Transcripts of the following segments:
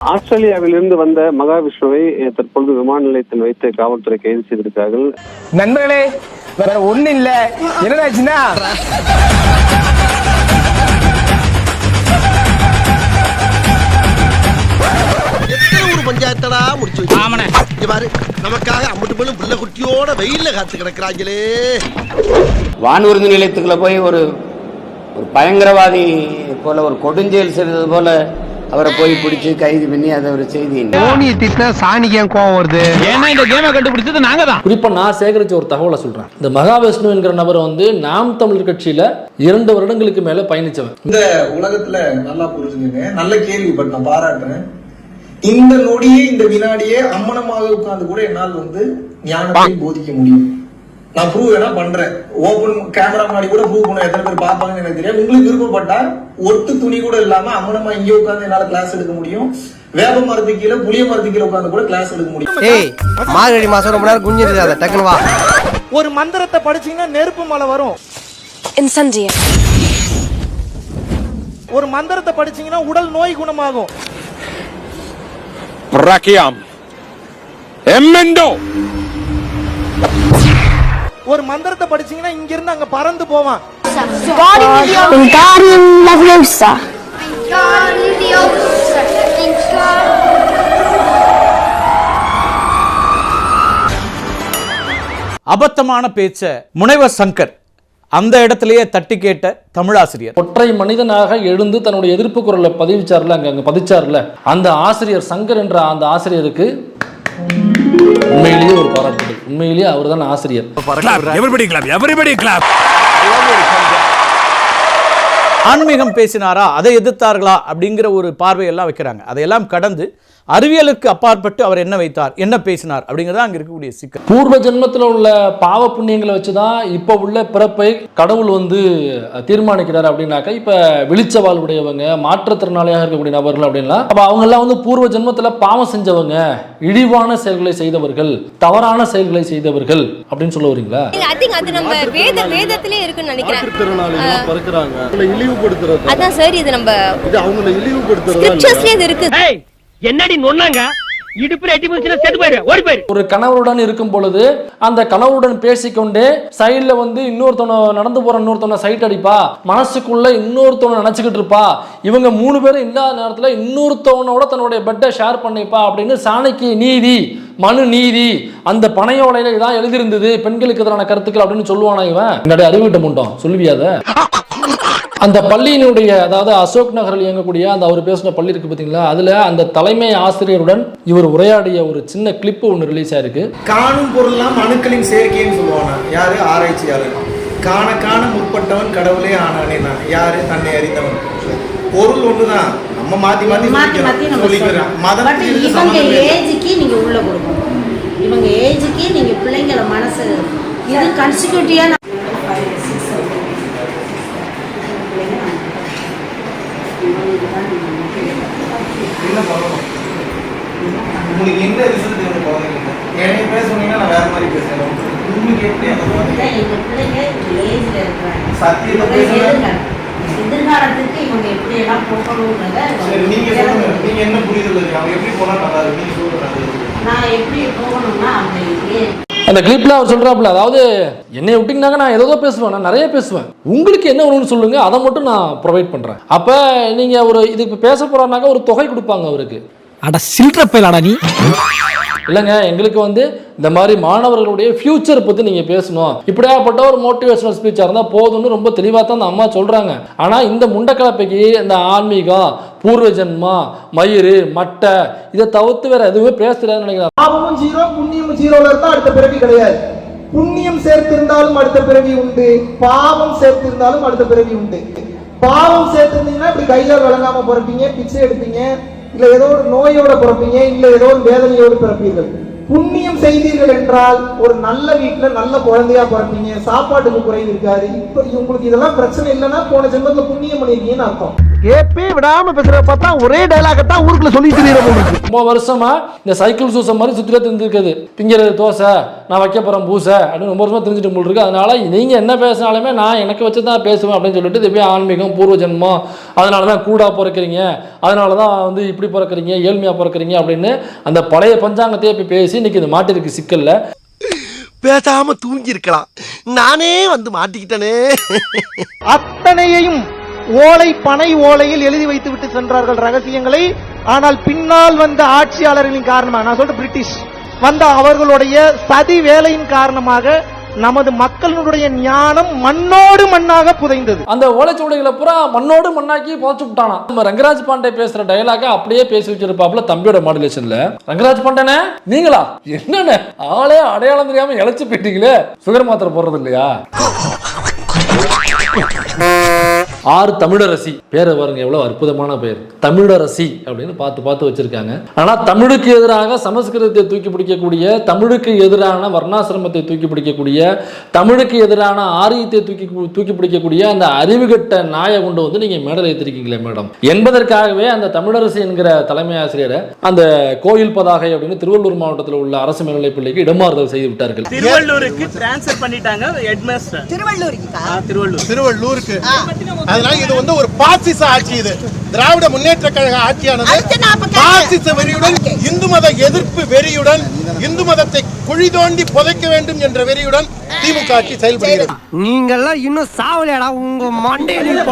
ஆஸ்திரேலியாவிலிருந்து வந்த மகாவிஷ்ணுவை தற்பொழுது விமான நிலையத்தில் வைத்து காவல்துறை கைது செய்திருக்கிறார்கள். நண்பர்களே வேற ஒண்ணு இல்ல. என்னடாச்சுன்னா பஞ்சாயத்தடா முடிச்சு ஆமனே பாரு நமக்காக அம்பட்டு போலும் புள்ள குட்டியோட வெயில்ல காத்து கிடக்குறாங்களே. வானூர்தி நிலையத்துக்குள்ள போய் ஒரு ஒரு பயங்கரவாதி போல ஒரு கொடுஞ்செயல் செய்தது போல அவரை போய் பிடிச்சு கைது பண்ணி அதை ஒரு செய்தி தோனியை திட்டினா சாணிக்கு ஏன் கோவம் வருது? ஏன்னா இந்த கேமை கண்டுபிடிச்சது நாங்க தான் குறிப்பா நான் சேகரிச்ச ஒரு தகவலை சொல்றேன். இந்த மகாவிஷ்ணு என்கிற நபர் வந்து நாம் தமிழர் கட்சியில இரண்டு வருடங்களுக்கு மேல பயணிச்சவன் இந்த உலகத்துல நல்லா புரிஞ்சுங்க நல்ல கேள்வி பட் நான் பாராட்டுறேன். இந்த நொடியே இந்த வினாடியே அம்மனமாக உட்கார்ந்து கூட என்னால் வந்து ஞானத்தை போதிக்க முடியும். நான் ப்ரூவ் வேணா பண்றேன். ஓபன் கேமரா முன்னாடி கூட ப்ரூவ் பண்ண எத்தனை பேர் பார்ப்பாங்கன்னு எனக்கு தெரியாது. உங்களுக்கு விருப்பப்பட்டா ஒட்டு துணி கூட இல்லாம அம்மனமா இங்கே உட்கார்ந்து என்னால கிளாஸ் எடுக்க முடியும். வேப்ப மரத்துக்கு கீழே புளிய மரத்துக்கு கீழே உட்கார்ந்து கூட கிளாஸ் எடுக்க முடியும். ஏய் மார்கழி மாசம் ரொம்ப நேரம் குஞ்சிருக்காத டக்குனு வா. ஒரு மந்திரத்தை படிச்சீங்கன்னா நெருப்பு மலை வரும். Incendium. ஒரு மந்திரத்தை படிச்சீங்கன்னா உடல் நோய் குணமாகும். Rakiam. Emmendo. ஒரு மந்திரத்தை படிச்சீங்கன்னா இங்க இருந்து அங்க பறந்து போவான். அபத்தமான பேச்ச முனைவர் சங்கர் அந்த இடத்திலேயே தட்டி கேட்ட தமிழாசிரியர். ஒற்றை மனிதனாக எழுந்து தன்னுடைய எதிர்ப்பு குரலை பதிவிச்சார்ல அங்க அங்க பதிச்சார்ல. அந்த ஆசிரியர் சங்கர் என்ற அந்த ஆசிரியருக்கு உண்மையிலேயே ஒரு பாராட்டுகள். உண்மையிலேயே அவர்தான் ஆசிரியர். எவரிபடி கிளாப் எவரிபடி கிளாப் ஆன்மீகம் பேசினாரா? அதை எதிர்த்தார்களா? அப்படிங்கிற ஒரு பார்வையெல்லாம் வைக்கிறாங்க. அதையெல்லாம் கடந்து அறிவியலுக்கு அப்பாற்பட்டு அவர் என்ன வைத்தார் என்ன பேசினார் அப்படிங்கிறது அங்க இருக்கக்கூடிய சிக்கல். பூர்வ ஜென்மத்தில் உள்ள பாவ புண்ணியங்களை வச்சு தான் இப்போ உள்ள பிறப்பை கடவுள் வந்து தீர்மானிக்கிறார் அப்படின்னாக்கா இப்போ வெளிச்சவாள் உடையவங்க மாற்றுத்திறனாளியாக இருக்கக்கூடிய நபர்கள் அப்படின்லாம் அப்போ அவங்கெல்லாம் வந்து பூர்வ ஜென்மத்தில் பாவம் செஞ்சவங்க இழிவான செயல்களை செய்தவர்கள் தவறான செயல்களை செய்தவர்கள் அப்படின்னு சொல்ல வரீங்களா? அது நம்ம வேத வேதத்திலே இருக்குன்னு நினைக்கிறேன். பறக்குறாங்க. இழிவுபடுத்துறது? அதான் சார் இது நம்ம இது அவங்கள இழிவுபடுத்துறது இது இருக்கு என்னடி நொன்னாங்க? இடுப்புல எட்டி முடிச்சுனா செத்து போயிரு ஓடி போயிரு. ஒரு கணவருடன் இருக்கும் பொழுது அந்த கணவருடன் பேசிக்கொண்டே சைடுல வந்து இன்னொருத்தவனை நடந்து போற இன்னொருத்தன சைட் அடிப்பா. மனசுக்குள்ள இன்னொருத்தவனை நினைச்சுக்கிட்டு இருப்பா. இவங்க மூணு பேரும் இல்லாத நேரத்துல இன்னொருத்தவனோட தன்னுடைய பெட்டை ஷேர் பண்ணிப்பா அப்படின்னு சாணைக்கு நீதி மனு நீதி அந்த பனையோலையில இதான் எழுதியிருந்தது பெண்களுக்கு எதிரான கருத்துக்கள் அப்படின்னு சொல்லுவானா இவன்? என்னுடைய அறிவிட்ட முண்டோம் சொல்லுவியாத அந்த பள்ளியினுடைய அதாவது அசோக் நகரில் இயங்கக்கூடிய அந்த அவர் பேசின பள்ளி இருக்கு பார்த்தீங்களா அதுல அந்த தலைமை ஆசிரியருடன் இவர் உரையாடிய ஒரு சின்ன கிளிப்பு ஒன்று ரிலீஸ் ஆயிருக்கு. காணும் பொருள்லாம் அணுக்களின் சேர்க்கைன்னு சொல்லுவானா? யாரு? ஆராய்ச்சியாளர். காண காண முற்பட்டவன் கடவுளே ஆனானேனா யாரு? தன்னை அறிந்தவன். பொருள் ஒண்ணுதான். நம்ம மாத்தி மாத்தி மாத்தி மாத்தி சொல்லிக்கிறோம். மதம் இவங்க ஏஜுக்கு நீங்க உள்ள கொடுக்கணும். இவங்க ஏஜுக்கு நீங்க பிள்ளைங்கள மனசு இது கன்சிக்யூட்டிவா என்ன பண்ணணும் உங்களுக்கு என்ன ரிசல்ட் எனக்கு குழந்தைங்க என்னைய பேச சொன்னீங்கன்னா நான் வேற மாதிரி பேசுறேன் உங்களுக்கு எப்படி அந்த சத்தியத்தை. எதிர்காலம். எதிர்காலத்துக்கு இவங்க எப்படி எல்லாம் போகணுன்றத சரி நீங்க சொல்லுங்க நீங்க என்ன புரிதல் இருக்கு அவங்க எப்படி போனா நல்லா இருக்கு நீங்க சொல்லுங்க அது. நான் எப்படி போகணும்னா ஏ- அந்த கிளிப்ல அவர் சொல்றாப்புல அதாவது என்னை விட்டீங்கன்னாக்க நான் ஏதோ பேசுவேன் நான் நிறைய பேசுவேன். உங்களுக்கு என்ன வேணும்னு சொல்லுங்க அதை மட்டும் நான் ப்ரொவைட் பண்றேன். அப்ப நீங்க ஒரு இதுக்கு பேச போறாருனாக்க ஒரு தொகை கொடுப்பாங்க அவருக்கு. அட சில்ற பயிலாடா நீ. இல்லைங்க எங்களுக்கு வந்து இந்த மாதிரி மாணவர்களுடைய ஃபியூச்சர் பற்றி நீங்கள் பேசணும். இப்படியாப்பட்ட ஒரு மோட்டிவேஷனல் ஸ்பீச்சாக இருந்தால் போதும்னு ரொம்ப தெளிவாக தான் அந்த அம்மா சொல்கிறாங்க ஆனால் இந்த முண்டக்கலப்பைக்கு இந்த ஆன்மீகம் பூர்வ ஜென்மா மயிறு மட்டை இதை தவிர்த்து வேற எதுவுமே பேசுறதுன்னு நினைக்கிறேன். பாவமும் ஜீரோ புண்ணியமும் ஜீரோல இருந்தா அடுத்த பிறவி கிடையாது. புண்ணியம் சேர்த்திருந்தாலும் அடுத்த பிறவி உண்டு. பாவம் சேர்த்திருந்தாலும் அடுத்த பிறவி உண்டு. பாவம் சேர்த்திருந்தீங்கன்னா இப்படி கையில விளங்காம பிறப்பீங்க பிச்சை எடுப்பீங்க இல்ல ஏதோ ஒரு நோயோட பிறப்பீங்க இல்ல ஏதோ ஒரு வேதனையோடு பிறப்பீர்கள். புண்ணியம் செய்தீர்கள் என்றால் ஒரு நல்ல வீட்டுல நல்ல குழந்தையா பிறப்பீங்க சாப்பாட்டுக்கு குறைவு இருக்காது. இப்ப உங்களுக்கு இதெல்லாம் பிரச்சனை இல்லைன்னா போன ஜென்மத்துல புண்ணியம் பண்ணிருக்கீங்கன்னு அர்த்தம். கேப்பே விடாம பேசுற பார்த்தா ஒரே டைலாக தான் ஊருக்குள்ள சொல்லி தெரியற போல இருக்கு. ரொம்ப வருஷமா இந்த சைக்கிள் சூசம் மாதிரி சுத்தில தெரிஞ்சிருக்குது. திங்கிறது தோசை நான் வைக்க போறேன் பூசை அப்படின்னு ரொம்ப வருஷமா தெரிஞ்சுட்டு இருக்கு. அதனால நீங்க என்ன பேசினாலுமே நான் எனக்கு வச்சு தான் பேசுவேன் அப்படின்னு சொல்லிட்டு இது போய் ஆன்மீகம் பூர்வ ஜென்மம் அதனால தான் கூடா பிறக்கிறீங்க அதனால தான் வந்து இப்படி பிறக்கிறீங்க ஏழ்மையா பிறக்கிறீங்க அப்படின்னு அந்த பழைய பஞ்சாங்கத்தையே போய் பேசி இன்னைக்கு இது மாட்டிருக்கு சிக்கல்ல. பேசாம தூங்கி இருக்கலாம் நானே வந்து மாட்டிக்கிட்டனே. அத்தனையையும் ஓலை பனை ஓலையில் எழுதி வைத்து விட்டு சென்றார்கள் ரகசியங்களை. ஆனால் பின்னால் வந்த ஆட்சியாளர்களின் காரணமாக நான் சொல்ற பிரிட்டிஷ் வந்த அவர்களுடைய சதி வேலையின் காரணமாக நமது மக்களுடைய ஞானம் மண்ணோடு மண்ணாக புதைந்தது. அந்த ஓலைச்சுவடிகளை பூரா மண்ணோடு மண்ணாக்கி புதைச்சு விட்டானா? நம்ம ரங்கராஜ் பாண்டே பேசுற டயலாக அப்படியே பேசி வச்சிருப்பாப்ல தம்பியோட மாடுலேஷன்ல ரங்கராஜ் பாண்டேனே நீங்களா? என்னண்ணே? ஆளே அடையாளம் தெரியாம இழைச்சு போயிட்டீங்களே. சுகர் மாத்திரை போடுறது இல்லையா? ஆறு தமிழரசி. பேரை பாருங்க எவ்வளவு அற்புதமான பெயர் தமிழரசி அப்படின்னு பார்த்து பார்த்து வச்சிருக்காங்க. ஆனா தமிழுக்கு எதிராக சமஸ்கிருதத்தை தூக்கி பிடிக்கக்கூடிய தமிழுக்கு எதிரான வர்ணாசிரமத்தை தூக்கி பிடிக்கக்கூடிய தமிழுக்கு எதிரான ஆரியத்தை தூக்கி தூக்கி பிடிக்கக்கூடிய அந்த அறிவுகட்ட நாயை கொண்டு வந்து நீங்க மேடல் ஏற்றிருக்கீங்களே மேடம். என்பதற்காகவே அந்த தமிழரசி என்கிற தலைமை ஆசிரியரை அந்த கோயில் பதாகை அப்படின்னு திருவள்ளூர் மாவட்டத்தில் உள்ள அரசு மேல்நிலைப் பள்ளிக்கு இடமாறுதல் செய்து விட்டார்கள். திருவள்ளூருக்கு டிரான்ஸ்ஃபர் பண்ணிட்டாங்க ஹெட்மாஸ்டர் திருவள்ளூர். திருவள்ளூருக்கு. அதனால இது வந்து ஒரு பாசிச ஆட்சி இது. திராவிட முன்னேற்ற கழக ஆட்சியானது பாசிச வெறியுடன் இந்து மத எதிர்ப்பு வெறியுடன் இந்து மதத்தை குழி தோண்டி புதைக்க வேண்டும் என்ற வெறியுடன் திமுக ஆட்சி செயல்படுகிறது. நீங்கெல்லாம் இன்னும் சாவலையாடா உங்க மண்டையில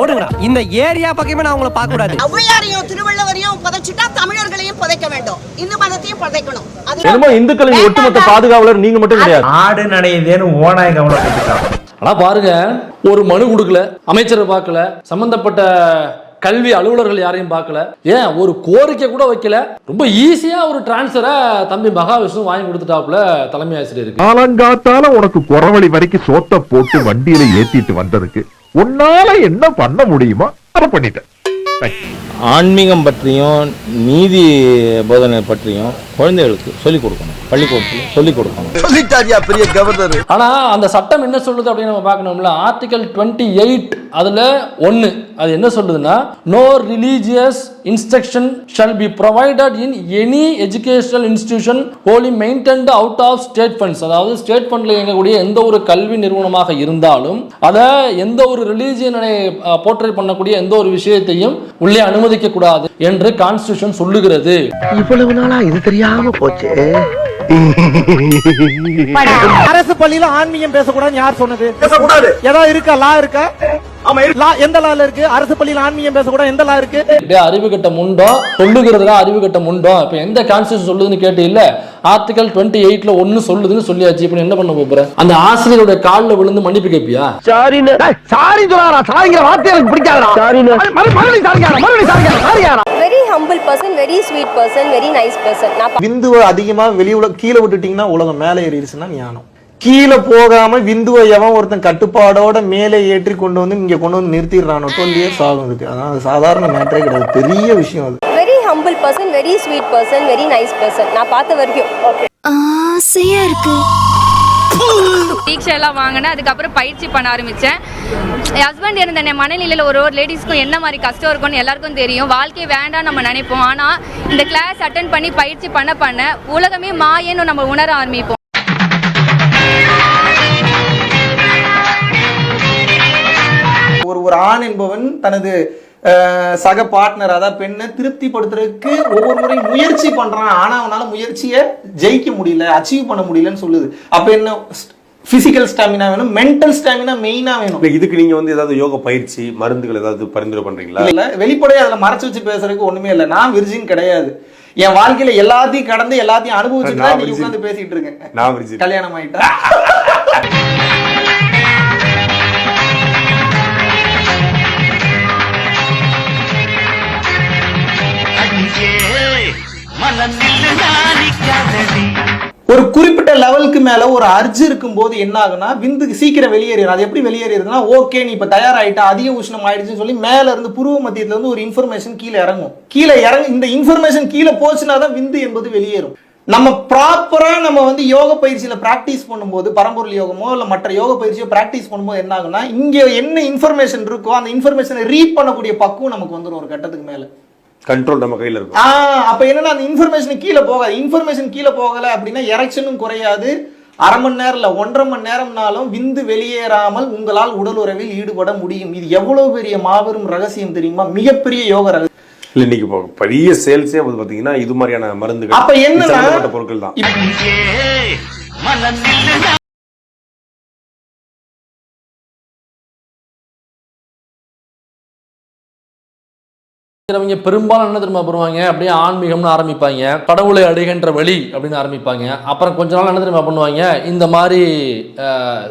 ஓடுங்கடா இந்த ஏரியா பக்கமே நான் உங்களை பார்க்க கூடாது ஔவையாரையும் திருவள்ளுவரையும் புதைச்சிட்டா தமிழர்களையும் புதைக்க வேண்டும். இந்து மதத்தையும் புதைக்கணும். என்னமோ இந்துக்களின் ஒட்டுமொத்த பாதுகாவலர் நீங்க மட்டும் கிடையாது. ஆடு நனையுதேன்னு ஓனாய் கவனம் ஆனா பாருங்க ஒரு மனு கொடுக்கல அமைச்சரை பார்க்கல சம்பந்தப்பட்ட கல்வி அலுவலர்கள் யாரையும் பார்க்கல. ஏன் ஒரு கோரிக்கை கூட வைக்கல. ரொம்ப ஈஸியா ஒரு டிரான்ஸ்ஃபரை தம்பி மகாவிஷ்ணு வாங்கி கொடுத்துட்டாப்புல தலைமை ஆசிரியர் காலங்காத்தால உனக்கு குறவழி வரைக்கும் சோத்த போட்டு வண்டியில ஏத்திட்டு வந்ததுக்கு உன்னால என்ன பண்ண முடியுமோ? அதை பண்ணிட்டேன். ஆன்மீகம் பற்றியும் நீதி போதனை பற்றியும் குழந்தைகளுக்கு சொல்லிக் கொடுக்கணும். பள்ளிக்கூடத்தில் சொல்லிக் கொடுக்கணும். சொல்லிட்டாரியா பெரிய கவர்னர்? ஆனா அந்த சட்டம் என்ன சொல்லுது அப்படின்னு நம்ம பார்க்கணும்ல? ஆர்டிகல் டுவெண்ட்டி எயிட் அதில் ஒன்னு அது என்ன சொல்லுதுன்னா no religious instruction shall be provided in any educational institution wholly maintained out of state funds அதாவது ஸ்டேட் ஃபண்டில் இயங்கக்கூடிய எந்த ஒரு கல்வி நிறுவனமாக இருந்தாலும் அதை எந்த ஒரு ரிலீஜியனை போர்ட்ரேட் பண்ணக்கூடிய எந்த ஒரு விஷயத்தையும் உள்ளே அனுமதிக்க கூடாது என்று கான்ஸ்டியூஷன் சொல்லுகிறது. இவ்வளவு நாளா இது தெரியாம போச்சு. அரசு பள்ளியில ஆன்மீகம் பேசக்கூடாதுன்னு யார் சொன்னது? பேசக்கூடாது. ஏதாவது இருக்கா? லா இருக்கா? ஆமா லா எந்த லால இருக்கு? அரசு பள்ளியில ஆன்மீகம் பேசக்கூடாது எந்த லா இருக்கு? டேய் அறிவு கட்ட முண்டம் சொல்லுகிறதுல அறிவு கட்ட முண்டம் இப்ப எந்த கான்ஸ்டியூஷன் சொல்லுதுன்னு கேட்டு இல்ல. ஆர்டிகல் டுவெண்ட்டி எயிட்ல ஒன்னு சொல்லுதுன்னு சொல்லியாச்சு. இப்ப என்ன பண்ண போற? அந்த ஆசிரியருடைய காலில் விழுந்து மன்னிப்பு கேட்பியா சாரின்னு. சாரி சொல்லாரா சாரிங்கிற வார்த்தை எனக்கு பிடிக்காதா சாரின்னு. மறுபடியும் மறுபடியும் humble person very sweet person very nice person நான் விந்துவை அதிகமா வெளி உலக கீழே விட்டுட்டீங்கன்னா உலகம் மேலே ஏறிடுச்சுன்னா ஞானம். கீழே போகாம விந்துவை எவன் ஒருத்தன் கட்டுப்பாடோட மேலே ஏற்றி கொண்டு வந்து இங்க கொண்டு வந்து நிறுத்திடுறானோ டுவெல் இயர்ஸ் ஆகும் இதுக்கு அதான் அது சாதாரண மேட்டரே கிடையாது. பெரிய விஷயம் அது. Very humble person very sweet person very nice person நான் பார்த்த வரைக்கும். ஆசையா இருக்கு. தீட்சை எல்லாம் வாங்கினேன். அதுக்கப்புறம் பயிற்சி பண்ண ஆரம்பித்தேன் ஹஸ்பண்ட் இருந்த என் மனநிலையில் ஒரு ஒரு லேடிஸ்க்கும் என்ன மாதிரி கஷ்டம் இருக்கும்னு எல்லாருக்கும் தெரியும். வாழ்க்கை வேண்டாம் நம்ம நினைப்போம். ஆனால் இந்த கிளாஸ் அட்டன் பண்ணி பயிற்சி பண்ண பண்ண உலகமே மாயன்னு நம்ம உணர ஆரம்பிப்போம். ஒரு ஒரு ஆண் என்பவன் தனது சக பார்ட்னர் அதாவது பெண்ணை திருப்திப்படுத்துறதுக்கு ஒவ்வொரு முறையும் முயற்சி பண்றான். ஆனா அவனால முயற்சியை ஜெயிக்க முடியல அச்சீவ் பண்ண முடியலன்னு சொல்லுது. அப்ப என்ன பிசிக்கல் ஸ்டாமினா வேணும் மென்டல் ஸ்டாமினா மெயினா வேணும். இதுக்கு நீங்க வந்து ஏதாவது யோக பயிற்சி மருந்துகள் ஏதாவது பரிந்துரை பண்றீங்களா? இல்ல வெளிப்படையா அதுல மறைச்சு வச்சு பேசுறதுக்கு ஒண்ணுமே இல்ல. நான் விர்ஜின் கிடையாது. என் வாழ்க்கையில எல்லாத்தையும் கடந்து எல்லாத்தையும் அனுபவிச்சுட்டு தான். உட்கார்ந்து பேசிட்டு இருக்கேன். கல்யாணம் ஆயிட்டா? ஒரு குறிப்பிட்ட லெவலுக்கு மேல ஒரு அர்ஜ் இருக்கும்போது என்ன ஆகுனா விந்து சீக்கிரம் வெளியேறிடும் அது எப்படி வெளியேறிடுதுன்னா ஓகே நீ இப்ப தயாராயிட்டா அதிக உஷ்ணம் ஆயிடுச்சுன்னு சொல்லி மேல இருந்து புருவ மத்தியத்துல இருந்து ஒரு இன்ஃபர்மேஷன் கீழே இறங்கும். கீழே இறங்கு இந்த இன்ஃபர்மேஷன் கீழே போச்சுன்னா தான் விந்து என்பது வெளியேறும். நம்ம ப்ராப்பரா நம்ம வந்து யோக பயிற்சியில பிராக்டிஸ் பண்ணும்போது பரம்பொருள் யோகமோ இல்ல மற்ற யோக பயிற்சியோ பிராக்டிஸ் பண்ணும்போது என்ன ஆகுனா இங்க என்ன இன்ஃபர்மேஷன் இருக்கோ அந்த இன்ஃபர்மேஷனை ரீட் பண்ணக்கூடிய பக்குவம் நமக்கு வந்துடும் ஒரு கட்டத்துக்கு மேல. கண்ட்ரோல் நம்ம கையில இருக்கும். ஆ அப்ப என்னன்னா அந்த இன்ஃபர்மேஷன் கீழே போகாது. இன்ஃபர்மேஷன் கீழே போகல அப்படின்னா எரெக்ஷனும் குறையாது. அரை மணி நேரம் இல்ல ஒன்றரை மணி நேரம்னாலும் விந்து வெளியேறாமல் உங்களால் உடல் உறவில் ஈடுபட முடியும். இது எவ்வளவு பெரிய மாபெரும் ரகசியம் தெரியுமா? மிகப்பெரிய யோக ரகசியம். இன்னைக்கு பெரிய சேல்ஸே வந்து பாத்தீங்கன்னா இது மாதிரியான மருந்துகள் அப்ப என்னன்னா- சம்பந்தப்பட்ட பொருட்கள் தான். இருக்கிறவங்க பெரும்பாலும் என்ன திரும்ப பண்ணுவாங்க? அப்படியே ஆன்மீகம்னு ஆரம்பிப்பாங்க. கடவுளை அடைகின்ற வழி அப்படின்னு ஆரம்பிப்பாங்க. அப்புறம் கொஞ்ச நாள் என்ன திரும்ப பண்ணுவாங்க? இந்த மாதிரி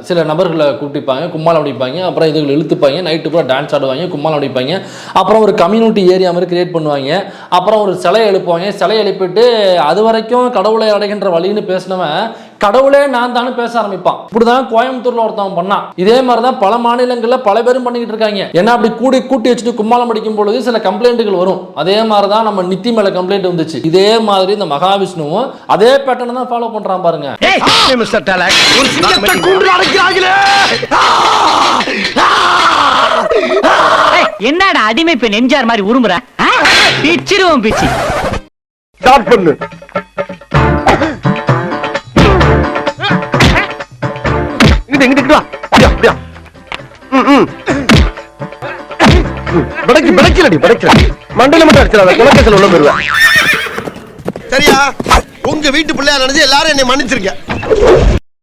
சில நபர்களை கூட்டிப்பாங்க கும்மாளம் அடிப்பாங்க. அப்புறம் இதுகளை இழுத்துப்பாங்க. நைட்டு பூரா டான்ஸ் ஆடுவாங்க. கும்மாளம் அடிப்பாங்க. அப்புறம் ஒரு கம்யூனிட்டி ஏரியா மாதிரி கிரியேட் பண்ணுவாங்க. அப்புறம் ஒரு சிலையை எழுப்புவாங்க. சிலை எழுப்பிட்டு அது வரைக்கும் கடவுளை அடைகின்ற வழின்னு பேசினவன் கடவுளே நான் தானே பேச ஆரம்பிப்பான். இப்படிதான் கோயம்புத்தூர்ல ஒருத்தவன் பண்ணான். இதே மாதிரி தான் பல மாநிலங்கள்ல பல பேரும் பண்ணிக்கிட்டு இருக்காங்க. ஏன்னா அப்படி கூடி கூட்டி வச்சுட்டு கும்மாளம் அடிக்கும் பொழுது சில கம்ப்ளைண்ட்டுகள் வரும். அதே மாதிரி தான் நம்ம நித்தி மேல கம்ப்ளைண்ட் வந்துச்சு. இதே மாதிரி இந்த மகாவிஷ்ணுவும் அதே பேட்டர்ன் தான் ஃபாலோ பண்றான் பாருங்க. என்னடா அடிமை பெண் எம்ஜிஆர் மாதிரி உருமுற? பிச்சிருவோம் பிச்சு. ஸ்டார்ட் பண்ணு. படைக்கு படைக்கலடி படைக்கல மண்டையில மட்டும் அடிச்சிடாத குலக்கேசல் உள்ள போயிருவேன் சரியா? உங்க வீட்டு பிள்ளையா நினைச்சு எல்லாரும் என்னை மன்னிச்சிருக்க